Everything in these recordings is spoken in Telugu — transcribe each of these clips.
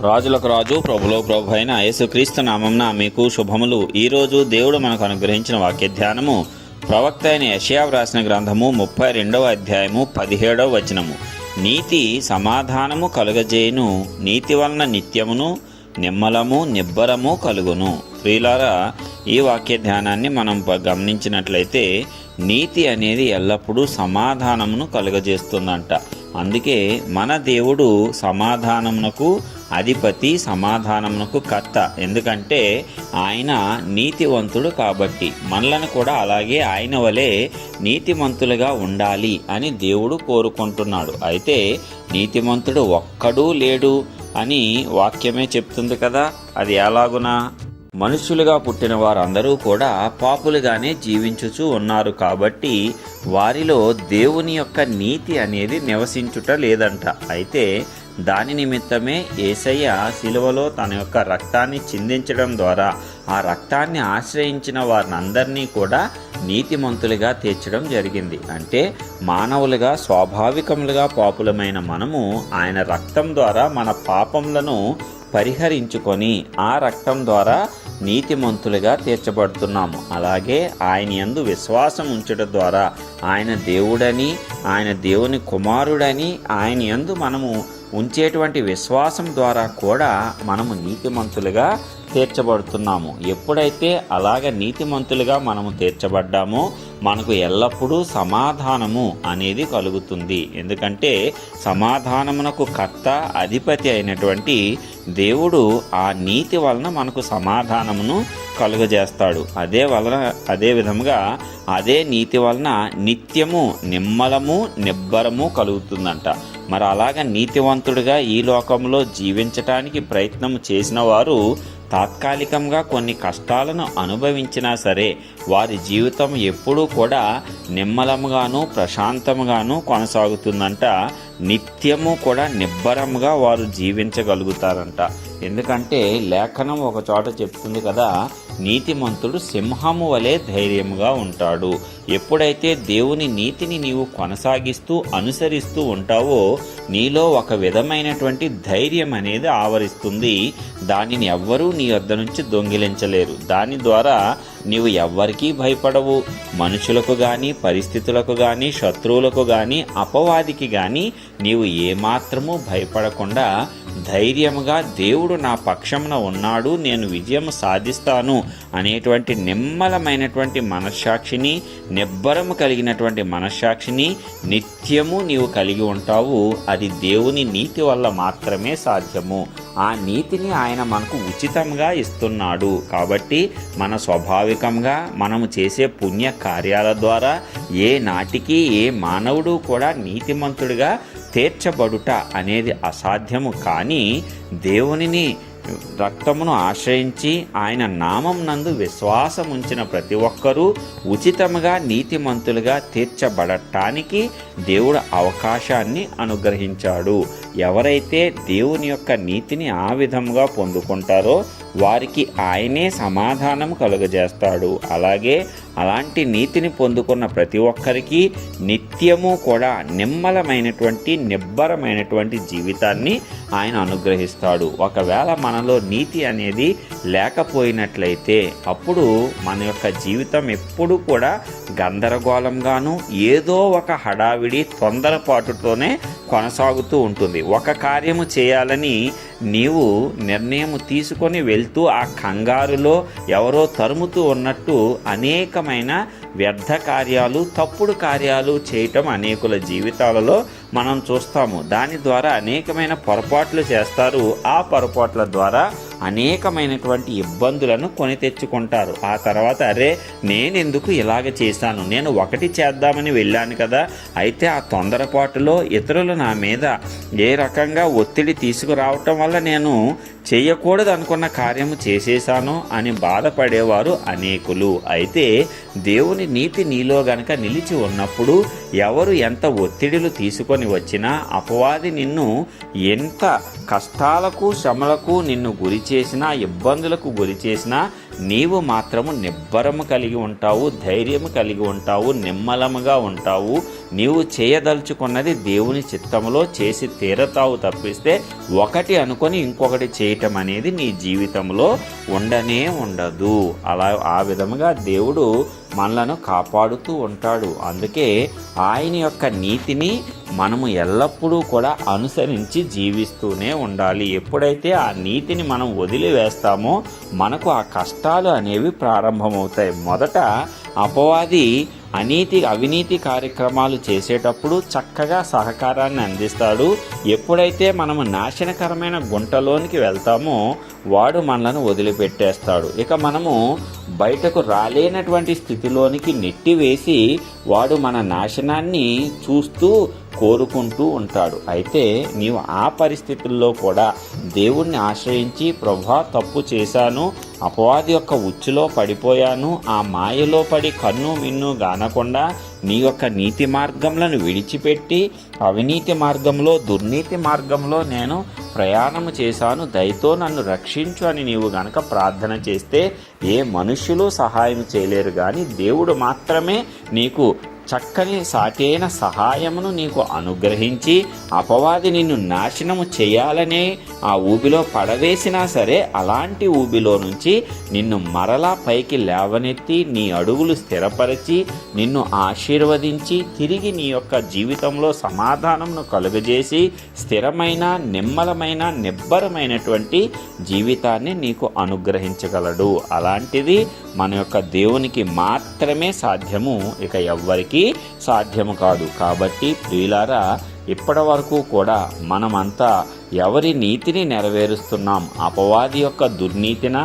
రాజులకు రాజు ప్రభులో ప్రభు అయిన యేసుక్రీస్తు నామంన మీకు శుభములు. ఈరోజు దేవుడు మనకు అనుగ్రహించిన వాక్య ధ్యానము ప్రవక్త అయిన యషయా వ్రాసిన గ్రంథము ముప్పై రెండవ అధ్యాయము పదిహేడవ వచనము. నీతి సమాధానము కలుగజేయును నీతి వలన నిత్యమును నిమ్మలము నిబ్బరము కలుగును. ప్రియులారా ఈ వాక్య ధ్యానాన్ని మనం గమనించినట్లయితే నీతి అనేది ఎల్లప్పుడూ సమాధానమును కలుగజేస్తుందంట. అందుకే మన దేవుడు సమాధానమునకు అధిపతి సమాధానమునకు కర్త. ఎందుకంటే ఆయన నీతివంతుడు కాబట్టి. మనలను కూడా అలాగే ఆయన వలె నీతిమంతులుగా ఉండాలి అని దేవుడు కోరుకుంటున్నాడు. అయితే నీతిమంతుడు ఒక్కడూ లేడు అని వాక్యమే చెప్తుంది కదా. అది ఎలాగునా? మనుషులుగా పుట్టిన వారందరూ కూడా పాపులుగానే జీవించుచూ ఉన్నారు కాబట్టి వారిలో దేవుని యొక్క నీతి అనేది నివసించుట లేదంట. అయితే దాని నిమిత్తమే ఏసయ్య శిలువలో తన యొక్క రక్తాన్ని చిందించడం ద్వారా ఆ రక్తాన్ని ఆశ్రయించిన వారినందరినీ కూడా నీతిమంతులుగా తీర్చడం జరిగింది. అంటే మానవులుగా స్వాభావికములుగా పాపులమైన మనము ఆయన రక్తం ద్వారా మన పాపములను పరిహరించుకొని ఆ రక్తం ద్వారా నీతిమంతులుగా తీర్చబడుతున్నాము. అలాగే ఆయన యందు విశ్వాసం ఉంచడం ద్వారా ఆయన దేవుడని ఆయన దేవుని కుమారుడని ఆయన యందు మనము ఉంచేటువంటి విశ్వాసం ద్వారా కూడా మనము నీతిమంతులుగా తీర్చబడుతున్నాము. ఎప్పుడైతే అలాగ నీతిమంతులుగా మనము తీర్చబడ్డామో మనకు ఎల్లప్పుడూ సమాధానము అనేది కలుగుతుంది. ఎందుకంటే సమాధానమునకు కర్త అధిపతి అయినటువంటి దేవుడు ఆ నీతి వలన మనకు సమాధానమును కలుగజేస్తాడు. అదే వలన అదే విధముగా అదే నీతి వలన నిత్యము నిమ్మలము నిబ్బరము కలుగుతుందంట. మరి అలాగ నీతివంతుడిగా ఈ లోకంలో జీవించటానికి ప్రయత్నం చేసిన వారు తాత్కాలికంగా కొన్ని కష్టాలను అనుభవించినా సరే వారి జీవితం ఎప్పుడూ కూడా నిమ్మలముగాను ప్రశాంతముగాను కొనసాగుతుందంట. నిత్యము కూడా నిబ్బరంగా వారు జీవించగలుగుతారంట. ఎందుకంటే లేఖనం ఒక చోట చెప్తుంది కదా నీతిమంతుడు సింహము వలె ధైర్యముగా ఉంటాడు. ఎప్పుడైతే దేవుని నీతిని నీవు కొనసాగిస్తూ అనుసరిస్తూ ఉంటావో నీలో ఒక విధమైనటువంటి ధైర్యం అనేది ఆవరిస్తుంది. దానిని ఎవ్వరూ నీ వద్ద నుంచి దొంగిలించలేరు. దాని ద్వారా నీవు ఎవ్వరికీ భయపడవు. మనుషులకు కానీ పరిస్థితులకు కానీ శత్రువులకు కానీ అపవాదికి కానీ నీవు ఏమాత్రము భయపడకుండా ధైర్యముగా దేవుడు నా పక్షమున ఉన్నాడు నేను విజయం సాధిస్తాను అనేటువంటి నిమ్మలమైనటువంటి మనస్సాక్షిని నిబ్బరము కలిగినటువంటి మనస్సాక్షిని నిత్యము నీవు కలిగి ఉంటావు. అది దేవుని నీతి వల్ల మాత్రమే సాధ్యము. ఆ నీతిని ఆయన మనకు ఉచితంగా ఇస్తున్నాడు. కాబట్టి మన స్వాభావికంగా మనము చేసే పుణ్య కార్యాల ద్వారా ఏ నాటికి ఏ మానవుడు కూడా నీతిమంతుడిగా తీర్చబడుట అనేది అసాధ్యము. కానీ దేవునిని రక్తమును ఆశ్రయించి ఆయన నామం నందు విశ్వాసం ఉంచిన ప్రతి ఒక్కరూ ఉచితముగా నీతిమంతులుగా తీర్చబడటానికి దేవుడు అవకాశాన్ని అనుగ్రహించాడు. ఎవరైతే దేవుని యొక్క నీతిని ఆ విధముగా పొందుకుంటారో వారికి ఆయనే సమాధానం కలుగజేస్తాడు. అలాగే అలాంటి నీతిని పొందుకున్న ప్రతి ఒక్కరికి నిత్యము కూడా నిమ్మలమైనటువంటి నిబ్బరమైనటువంటి జీవితాన్ని ఆయన అనుగ్రహిస్తాడు. ఒకవేళ మనలో నీతి అనేది లేకపోయినట్లయితే అప్పుడు మన యొక్క జీవితం ఎప్పుడు కూడా గందరగోళంగాను ఏదో ఒక హడావిడి తొందరపాటుతోనే కొనసాగుతూ ఉంటుంది. ఒక కార్యము చేయాలని నీవు నిర్ణయం తీసుకొని వెళ్తూ ఆ కంగారులో ఎవరో తరుముతూ ఉన్నట్టు అనేక అనేకమైన వ్యర్థ కార్యాలు తప్పుడు కార్యాలు చేయటం అనేకుల జీవితాలలో మనం చూస్తాము. దాని ద్వారా అనేకమైన పొరపాట్లు చేస్తారు. ఆ పొరపాట్ల ద్వారా అనేకమైనటువంటి ఇబ్బందులను కొని తెచ్చుకుంటారు. ఆ తర్వాత అరే నేనెందుకు ఇలాగ చేశాను? నేను ఒకటి చేద్దామని వెళ్ళాను కదా. అయితే ఆ తొందరపాటులో ఇతరులు నా మీద ఏ రకంగా ఒత్తిడి తీసుకురావటం వల్ల నేను చేయకూడదు అనుకున్న కార్యము చేసేశాను అని బాధపడేవారు అనేకులు. అయితే దేవుని నీతి నీలో గనక నిలిచి ఉన్నప్పుడు ఎవరు ఎంత ఒత్తిడిలు తీసుకొని వచ్చినా అపవాది నిన్ను ఎంత కష్టాలకు శ్రమలకు నిన్ను గురి చేసినా ఇబ్బందులకు గురి చేసినా నీవు మాత్రము నిబ్బరము కలిగి ఉంటావు ధైర్యము కలిగి ఉంటావు నిమ్మలముగా ఉంటావు. నీవు చేయదలుచుకున్నది దేవుని చిత్తములో చేసి తీరతావు తప్పిస్తే ఒకటి అనుకొని ఇంకొకటి చేయటం అనేది నీ జీవితంలో ఉండనే ఉండదు. అలా ఆ విధముగా దేవుడు మనలను కాపాడుతూ ఉంటాడు. అందుకే ఆయన యొక్క నీతిని మనము ఎల్లప్పుడూ కూడా అనుసరించి జీవిస్తూనే ఉండాలి. ఎప్పుడైతే ఆ నీతిని మనం వదిలివేస్తామో మనకు ఆ కష్టాలు అనేవి ప్రారంభమవుతాయి. మొదట అపవాది అనీతి అవినీతి కార్యక్రమాలు చేసేటప్పుడు చక్కగా సహకారాన్ని అందిస్తాడు. ఎప్పుడైతే మనము నాశనకరమైన గుంటలోనికి వెళ్తామో వాడు మనలను వదిలిపెట్టేస్తాడు. ఇక మనము బయటకు రాలేనటువంటి స్థితిలోనికి నెట్టివేసి వాడు మన నాశనాన్ని చూస్తూ కోరుకుంటూ ఉంటాడు. అయితే నీవు ఆ పరిస్థితుల్లో కూడా దేవుణ్ణి ఆశ్రయించి ప్రభా తప్పు చేశాను అపవాది యొక్క ఉచ్చులో పడిపోయాను ఆ మాయలో పడి కన్ను మిన్ను గానకుండా నీ యొక్క నీతి మార్గములను విడిచిపెట్టి అవినీతి మార్గంలో దుర్నీతి మార్గంలో నేను ప్రయాణము చేశాను. దయతో నన్ను రక్షించు అని నీవు గనక ప్రార్థన చేస్తే ఏ మనుష్యులు సహాయం చేయలేరు కానీ దేవుడు మాత్రమే నీకు చక్కని సాటైన సహాయమును నీకు అనుగ్రహించి అపవాది నిన్ను నాశనము చేయాలనే ఆ ఊబిలో పడవేసినా సరే అలాంటి ఊబిలో నుంచి నిన్ను మరలా పైకి లేవనెత్తి నీ అడుగులు స్థిరపరిచి నిన్ను ఆశీర్వదించి తిరిగి నీ యొక్క జీవితంలో సమాధానమును కలుగజేసి స్థిరమైన నిమ్మలమైన నిబ్బరమైనటువంటి జీవితాన్ని నీకు అనుగ్రహించగలడు. అలాంటిది మన యొక్క దేవునికి మాత్రమే సాధ్యము. ఇక ఎవ్వరికి సాధ్యము కాదు. కాబట్టి ప్రియులారా ఇప్పటి వరకు కూడా మనమంతా ఎవరి నీతిని నెరవేరుస్తున్నాం? అపవాది యొక్క దుర్నీతిన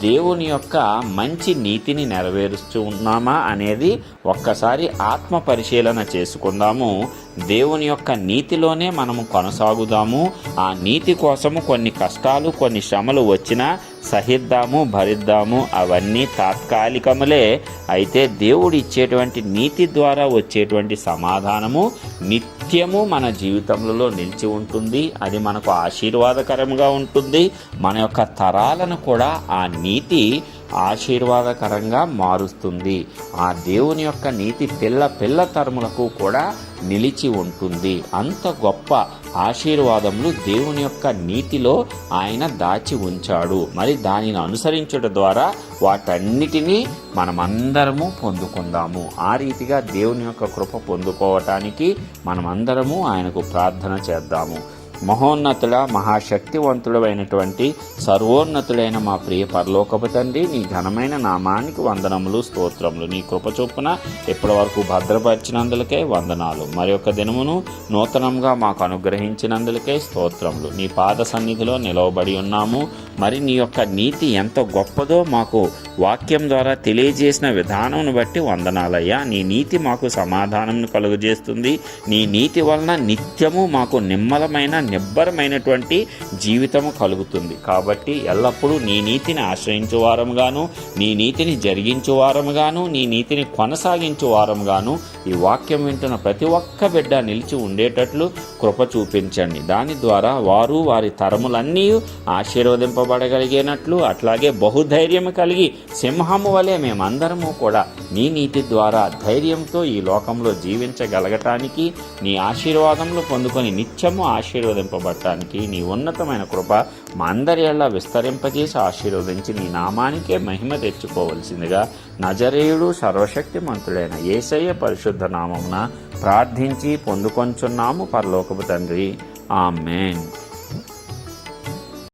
దేవుని యొక్క మంచి నీతిని నెరవేరుస్తూ ఉన్నామా అనేది ఒక్కసారి ఆత్మ పరిశీలన చేసుకుందాము. దేవుని యొక్క నీతిలోనే మనము కొనసాగుదాము. ఆ నీతి కోసము కొన్ని కష్టాలు కొన్ని శ్రమలు వచ్చినా సహిద్దాము భరిద్దాము అవన్నీ తాత్కాలికములే. అయితే దేవుడు ఇచ్చేటువంటి నీతి ద్వారా వచ్చేటువంటి సమాధానము నిత్యము మన జీవితంలో నిలిచి ఉంటుంది. అది మనకు ఆశీర్వాదకరంగా ఉంటుంది. మన యొక్క తరాలను కూడా ఆ నీతి ఆశీర్వాదకరంగా మారుస్తుంది. ఆ దేవుని యొక్క నీతి పిల్ల పిల్ల తరములకు కూడా నిలిచి ఉంటుంది. అంత గొప్ప ఆశీర్వాదములు దేవుని యొక్క నీతిలో ఆయన దాచి ఉంచాడు. మరి దానిని అనుసరించడం ద్వారా వాటన్నిటినీ మనమందరము పొందుకుందాము. ఆ రీతిగా దేవుని యొక్క కృప పొందుకోవటానికి మనమందరము ఆయనకు ప్రార్థన చేద్దాము. మహోన్నతుడ మహాశక్తివంతుడైనటువంటి సర్వోన్నతులైన సర్వోన్నతుడైన మా ప్రియ పరలోకపు తండ్రి నీ ఘనమైన నామానికి వందనములు స్తోత్రములు. నీ కృప చొప్పున ఇప్పటి వరకు భద్రపరిచినందులకే వందనాలు. మరి యొక్క దినమును నూతనంగా మాకు అనుగ్రహించినందులకే స్తోత్రములు. నీ పాద సన్నిధిలో నిలవబడి ఉన్నాము. మరి నీ యొక్క నీతి ఎంత గొప్పదో మాకు వాక్యం ద్వారా తెలియజేసిన విధానంను బట్టి వందనాలయ్యా. నీ నీతి మాకు సమాధానం కలుగజేస్తుంది. నీ నీతి వలన నిత్యము మాకు నిమ్మలమైన నిబ్బరమైనటువంటి జీవితము కలుగుతుంది. కాబట్టి ఎల్లప్పుడూ నీ నీతిని ఆశ్రయించు వారముగాను నీ నీతిని జరిగించు వారముగాను నీ నీతిని కొనసాగించు వారముగాను ఈ వాక్యం వింటున్న ప్రతి ఒక్క బిడ్డ నిలిచి ఉండేటట్లు కృప చూపించండి. దాని ద్వారా వారు వారి తరములన్నీ ఆశీర్వదింప ఆశీర్వదింపబడగలిగినట్లు అట్లాగే బహుధైర్యం కలిగి సింహము వలె మేమందరము కూడా నీ నీతి ద్వారా ధైర్యంతో ఈ లోకంలో జీవించగలగటానికి నీ ఆశీర్వాదములు పొందుకొని నిత్యము ఆశీర్వదింపబడటానికి నీ ఉన్నతమైన కృప మా అందరి ఎలా విస్తరింపజేసి ఆశీర్వదించి నీ నామానికే మహిమ తెచ్చుకోవలసిందిగా నజరేయుడు సర్వశక్తిమంతుడైన ఏసయ్య పరిశుద్ధ నామమున ప్రార్థించి పొందుకొంచున్నాము పరలోకపు తండ్రి. ఆమెన్.